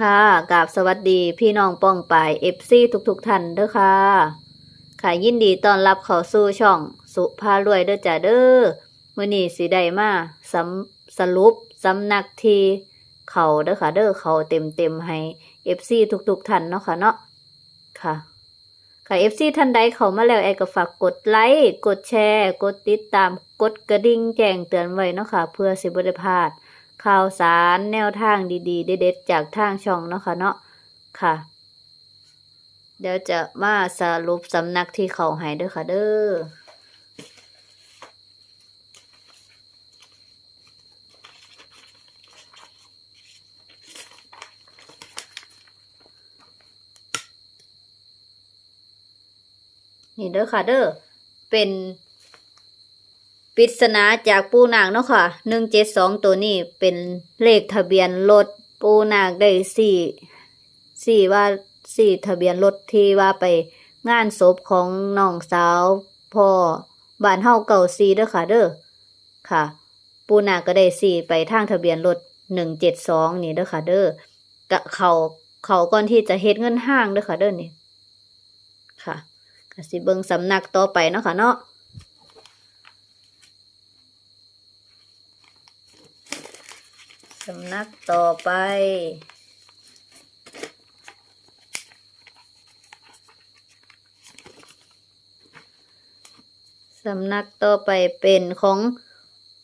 ค่ะกราบสวัสดีพี่น้องป้องปายเอฟซีทุกๆท่านเด้อค่ะ ค่ะยินดีต้อนรับเข้าสู่ช่องสุภารวยเด้อจ้าเด้อมื้อนี้สิได้มาสำสรุปสำนักทีเขาเด้อค่ะ เด้อเขาเต็มๆให้ FC ทุกๆท่านเนาะค่ะเนาะค่ะค่ะ FC ท่านใดเขามาแล้วแอก็ฝากกดไลค์กดแชร์ กดติดตามกดกระดิ่งแจ้งเตือนไว้เนาะค่ะ เพื่อสิบ่ได้พลาด ข่าวสารแนวทางดีๆ เด็ดๆจากทางช่องเนาะค่ะเนาะค่ะ เดี๋ยวจะมาสรุปสำนักที่เขาให้เด้อค่ะเด้อนี่เด้อค่ะเด้อเป็น ปริศนาจากปูนางเนาะค่ะหนึ่งเจ็ดสองตัวนี้เป็นเลขทะเบียนรถปูนางได้สี่สี่ว่าสี่ทะเบียนรถที่ว่าไปงานศพของน้องสาวพ่อบ้านเฮาเก่าซีเด้อค่ะเด้อค่ะ ปูนางก็ได้สี่ไปทางทะเบียนรถหนึ่งเจ็ดสองนี่เด้อค่ะเด้อกะเขาเขาก่อนที่จะเฮ็ดเงินห้างเด้อค่ะเด้อนี่ค่ะกสิเบิงสำนักต่อไปเนาะค่ะเนาะ สำนักต่อไป สำนักต่อไปเป็นของ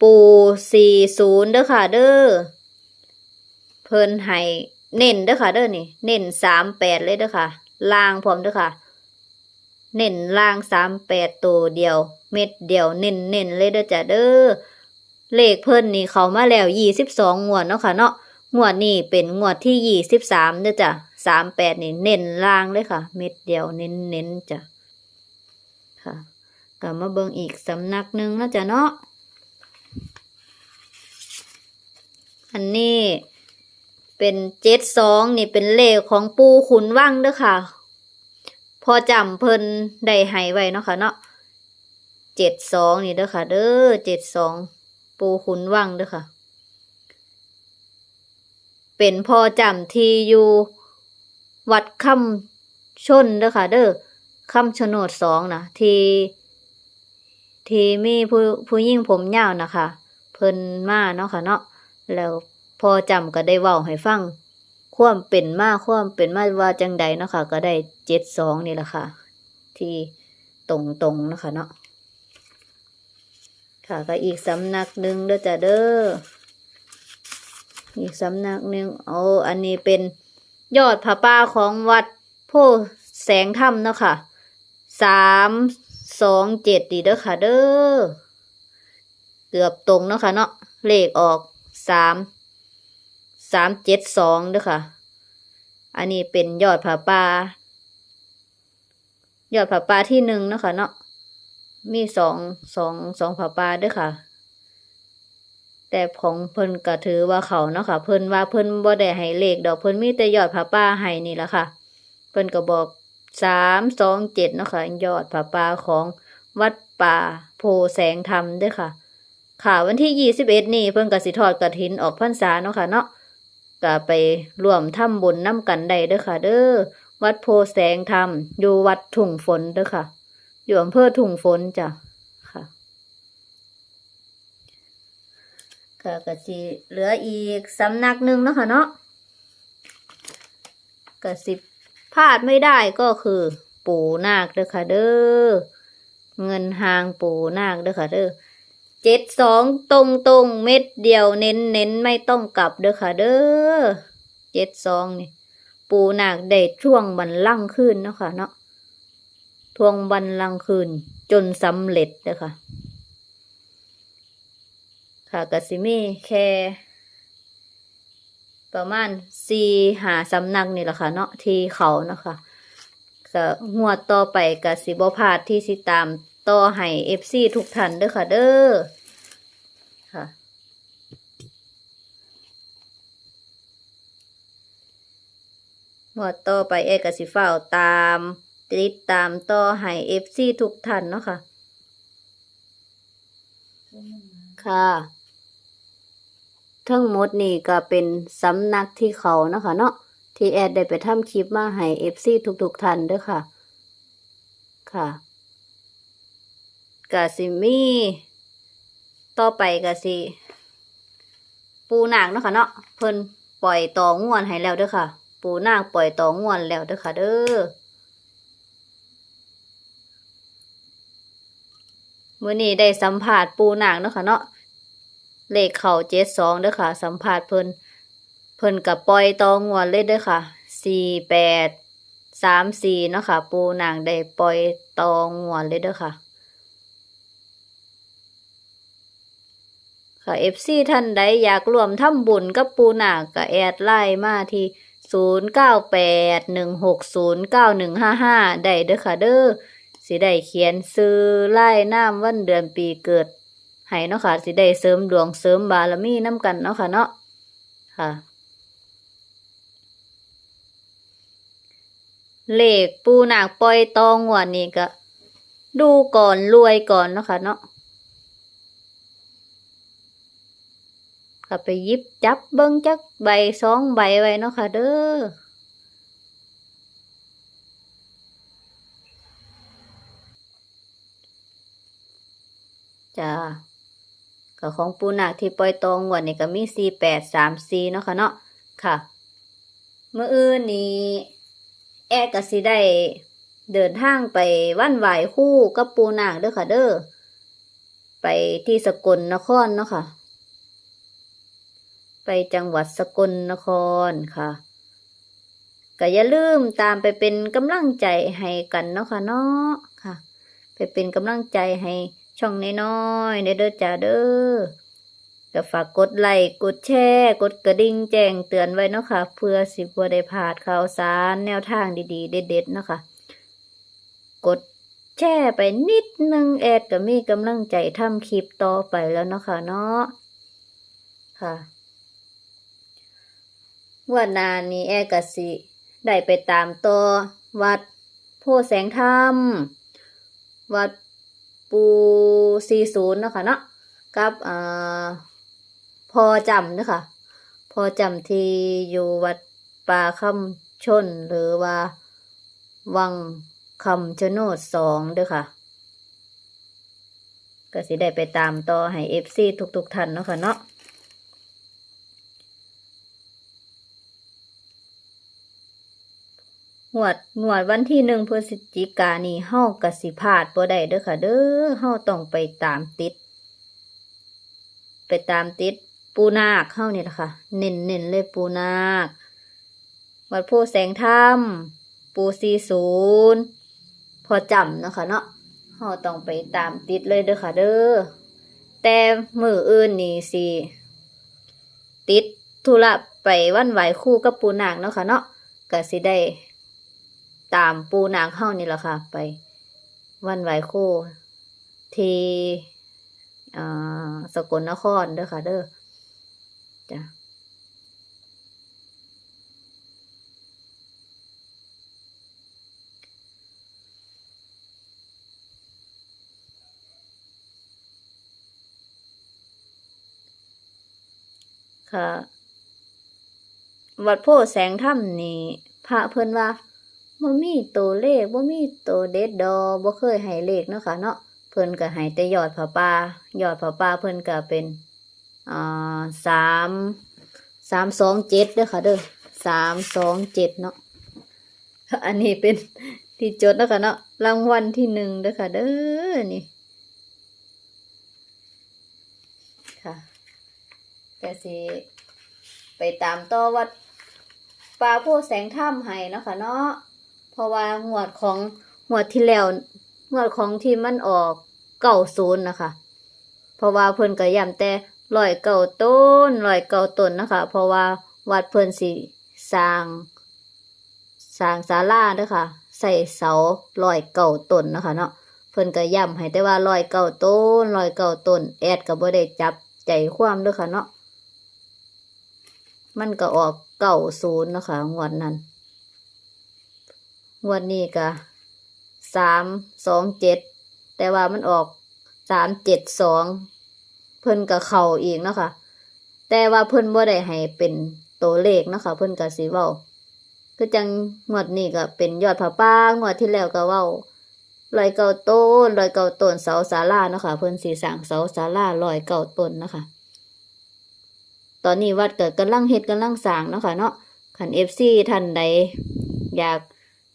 ปูสี่ศูนย์เด้อค่ะเด้อ เพิ่นให้เน้นเด้อค่ะเด้อนี่ เน้นสามแปดเลยเด้อค่ะ ล่างพร้อมเด้อค่ะ เน้นล่างสามแปดตัวเดียว เม็ดเดียว เน้นเน้นเลยเด้อจ้ะเด้อ เลขเพิ่นนี่เขามาแล้วยี่สิบสองงวดเนาะค่ะเนาะงวดนี้เป็นงวดที่ยี่สิบสามเด้อจ้ะสามแปดนี่เน้นล่างเลยค่ะ เม็ดเดียวเน้นเน้นจ้ะค่ะกลับมาเบิ่งอีกสำนักหนึ่งนะจ้ะเนาะอันนี้เป็นเจ็ดสองนี่เป็นเลขของปูขุนว่างเด้อค่ะ พอจำเพิ่นได้ให้ไว้เนาะค่ะเนาะเจ็ดสองนี่เด้อค่ะ เด้อเจ็ดสอง ปูขุนวังเด้อค่ะ เป็นพ่อจำที่อยู่วัดคำชนเด้อค่ะ เด้อคำชะโนดสองนะที่ที่มีผู้ผู้ยิ่งผมยาวนะคะ เพิ่นมาเนาะค่ะเนาะแล้วพ่อจำก็ได้เว้าให้ฟังความเป็นมาความเป็นมาว่าจังใดเนาะค่ะ ก็ได้เจ็ดสองนี่แหละค่ะ ที่ตรงตรงๆนะคะเนาะ ค่ะก็อีกสำนักหนึ่งเด้อจ้ะเด้ออีกสำนักหนึ่งโอ้อันนี้เป็นยอดผาป่าของวัดโพแสงธรรมเนาะค่ะสามสองเจ็ดดีเด้อค่ะ เด้อเกือบตรงเนาะค่ะเนาะเลขออกสามสามเจ็ดสองเด้อค่ะ อันนี้เป็นยอดผาป่ายอดผาป่าที่หนึ่งเนาะค่ะเนาะ มีสองสองสองผาปลาด้วยค่ะ แต่ของเพิ่นก็ถือว่าเขาเนาะค่ะ เพิ่นว่าเพิ่นบ่ได้ให้เลขดอกเพิ่นมีแต่ยอดผาป่าให้นี่แหละค่ะ เพิ่นก็บอกสามสองเจ็ดเนาะค่ะยอดผาป่าของวัดป่าโพแสงธรรมด้วยค่ะ ค่ะวันที่ยี่สิบเอ็ดนี่เพิ่นก็สิทอดกระถินออกพรรษาเนาะค่ะเนาะก็ไปร่วมทำบุญน้ำกันได้ด้อค่ะ เด้อวัดโพแสงธรรมอยู่วัดถุงฝนด้อค่ะ อยู่อำเภอถุงฝนจ้ะค่ะก็กะสิเหลืออีกสำนักหนึ่งเนาะค่ะเนาะกะสิพลาดไม่ได้ก็คือ ปู่นาคเด้อค่ะเด้อเงินหางปู่นาคเด้อค่ะเด้อเจ็ดสองตรงตรงเม็ดเดียวเน้นเน้นไม่ต้องกลับเด้อค่ะเด้อเจ็ดสองนี่ ปู่นาคได้ช่วงบันลั่งขึ้นเนาะค่ะเนาะ ทวงบันลังคืนจนสำเร็จเลยค่ะค่ะกสิมีแค่ประมาณสี่หาสำนักนี่แหละค่ะเนาะที่เขานะคะก็งวดต่อไปกสิบพาดที่สิตามต่อให้เอฟซีทุกท่านเด้อค่ะ เด้อค่ะงวดต่อไปเอกสิฟ้าตาม ติดตามต่อให้เอฟซีทุกท่านเนาะค่ะ ค่ะทั้งหมดนี่ก็เป็นสำนักที่เขาเนาะค่ะเนาะที่แอดได้ไปทำคลิปมาให้ FC ทุกๆท่านเด้อค่ะ ค่ะกะสิมีต่อไปกะสิปูนางเนาะค่ะเนาะเพิ่นปล่อยต่องวนให้แล้วเด้อค่ะ ปูนางปล่อยต่องวนแล้วเด้อค่ะ เด้อ มื้อนี้ได้สัมภาษณ์ปูหนางเนาะค่ะเนาะเลขเข้าเจ็ดสองเด้อค่ะ สัมภาษณ์เพิ่นเพิ่นกับปล่อยตองวนเลยเด้อค่ะสี่แปดสามสี่เนาะค่ะ ปูหนางได้ปล่อยตองวนเลยเด้อค่ะ ค่ะ FC ท่านใดอยากรวมทำบุญกับปูหนาคก็แอดไลน์มาที่0981609155ได้เด้อค่ะเด้อ สิได้เขียนซื้อไล่น้ำวันเดือนปีเกิดให้เนาะค่ะสิได้เสริมดวงเสริมบารมีน้ำกันเนาะค่ะเนาะค่ะ เลขปูหนาคปล่อยตองวันนี้ก็ดูก่อนรวยก่อนเนาะค่ะเนาะก็ไปยิบจับเบิ้งจักใบสองใบไว้เนาะค่ะเด้อ จ้าก็ของปูนาคที่ปล่อยตองวันนี้ก็มีสี่แปดสามสี่เนาะค่ะเนาะค่ะเมื่ออื่นนี้แอร์ก็สิได้เดินทางไปวันไหวคู่กับปูนาคเด้อค่ะ เด้อไปที่สกลนครเนาะค่ะ ไปจังหวัดสกลนครค่ะก็อย่าลืมตามไปเป็นกำลังใจให้กันเนาะค่ะเนาะค่ะ ไปเป็นกำลังใจให้ ช่องน้อยๆเด้อจ้าเด้อก็ฝากกดไลค์กดแชร์กดกระดิ่งแจ้งเตือนไว้เนาะค่ะเพื่อสิบ่ได้พลาดข่าวสารแนวทางดีๆ เด็ดๆเนาะค่ะกดแชร์ไปนิดนึงแอดก็มีกำลังใจทำคลิปต่อไปแล้วเนาะค่ะเนาะค่ะวันนานี้แอร์กสิได้ไปตามต่อวัดโพแสงธรรมวัด ปูซีศูนย์นะคะเนาะกับอ่าพอจำเนะค่ะพอจำที่อยู่วัดป่าคำชนหรือว่า วังคำชโนดสองเด้อค่ะ ก็สิได้ไปตามต่อให้เอฟซีทุกๆท่านเนาะค่ะเนาะ หวดหวดวันที่หนึ่งพฤศจิกานี่เฮากะสิพาดบ่ได้เด้อค่ะเด้อเฮาต้องไปตามติด ไปตามติดปูนาคเฮานี่แหละค่ะ เน้นเน้นเลยปูนาค วัดโพแสงธรรมปูซีศูนย์พอจำนะคะเนาะเฮาต้องไปตามติดเลยเด้อค่ะเด้อ แต่มืออื่นนี่สิติดธุระไปวันไหวคู่กับปูนาคเนาะค่ะเนาะก็สิได้ ตามปูนางเข้านี่แหละค่ะ ไปวันไหวโคที่สกลนครเด้อค่ะ เด้อจ้ะค่ะ วัดโพธิ์แสงถ้ำนี่พระเพิ่นว่า บ่มีตัวเลขบ่มีตัวเด็ดดอบ่เคยให้เลขเนาะค่ะเนาะเพิ่นก็ให้แต่ยอดผาป่ายอดผาป่าเพิ่นก็เป็นอ่าสามสามสองเจ็ดเด้อค่ะเด้อสามสองเจ็ดเนาะอันนี้เป็นที่จดเนาะค่ะเนาะรางวัลที่หนึ่งเด้อค่ะเด้อนี่ค่ะก็สิไปตามต่อวัดป่าโพแสงถ้ำให้เนาะค่ะเนาะ เพราะว่าหวดของหวดที่แล้วหวดของที่มันออกเก่าศูนย์นะคะ เพราะว่าเพิ่นก็ย้ำแต่ลอยเก่าต้นลอยเก่าต้นนะคะ เพราะว่าวัดเพิ่นสิสร้างสร้างศาลาเด้อค่ะ ใส่เสาลอยเก่าต้นนะคะ เนาะเพิ่นก็ย้ำให้แต่ว่าลอยเก่าต้นลอยเก่าต้นแอดก็บ่ได้จับใจความเด้อค่ะเนาะมันก็ออกเก่าศูนย์นะคะงวดนั้น งวดนี้ก็สามสองเจ็ดแต่ว่ามันออกสามเจ็ดสองเพิ่นกับเข่าอีกเนาะคะแต่ว่าเพิ่นบ่ได้ให้เป็นตัวเลขเนาะคะเพิ่นกับสีเว้าก็จังงวดนี้ก็เป็นยอดผาป้างวดที่แล้วก็เว้าลอยเก่าต้นลอยเก่าต้นเสาศาลาเนาะค่ะเพิ่นสิสางเสาศาลาลอยเก่าต้นเนาะค่ะตอนนี้วัดเก็กำลังเฮ็ดกำลังสางเนาะค่ะเนาะคัน FC ท่านใดอยาก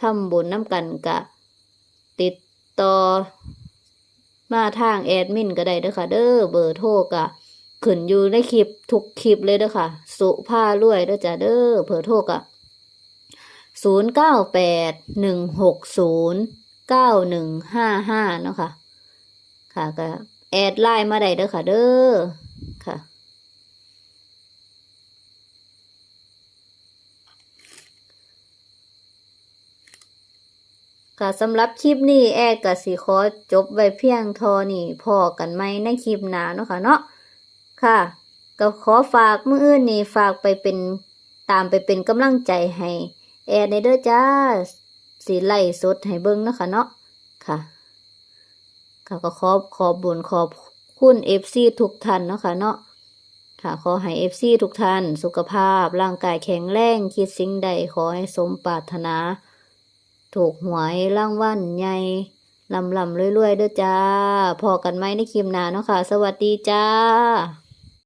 ทำบุญน้ำกันก็ติดต่อ มาทางแอดมินก็ได้เด้อค่ะ เด้อเบอร์โทรก็ขึ้นอยู่ในคลิปทุกคลิปเลยเด้อค่ะ สุภารวยเด้อจ้ะเด้อเบอร์โทรก็ศูนย์เก้าแปดหนึ่งหกศูนย์เก้าหนึ่งห้าห้าเนาะค่ะ ค่ะก็แอดไลน์มาได้เด้อค่ะเด้อค่ะ ค่ะสำหรับคลิปนี้แอร์กับสิขอจบไว้เพียงทอนี่พอกันไหมในคลิปหน้าเนาะค่ะเนาะค่ะ ก็ขอฝากมื้ออื่นนี่ฝากไปเป็นตามไปเป็นกำลังใจให้แอร์ในเด้อจ้าสีไล่สดให้เบิ่งเนาะค่ะเนาะค่ะค่ะก็ขอขอบบุญขอบคุณเอฟซีทุกท่านเนาะค่ะเนาะค่ะขอให้เอฟซีทุกท่าน สุขภาพร่างกายแข็งแรงคิดสิ่งใดขอให้สมปรารถนา ถูกหวยรางวันใหญ่ลำลำรวยๆเด้อจ้า พอกันไหมในคลิปหน้าเนาะค่ะ สวัสดีจ้า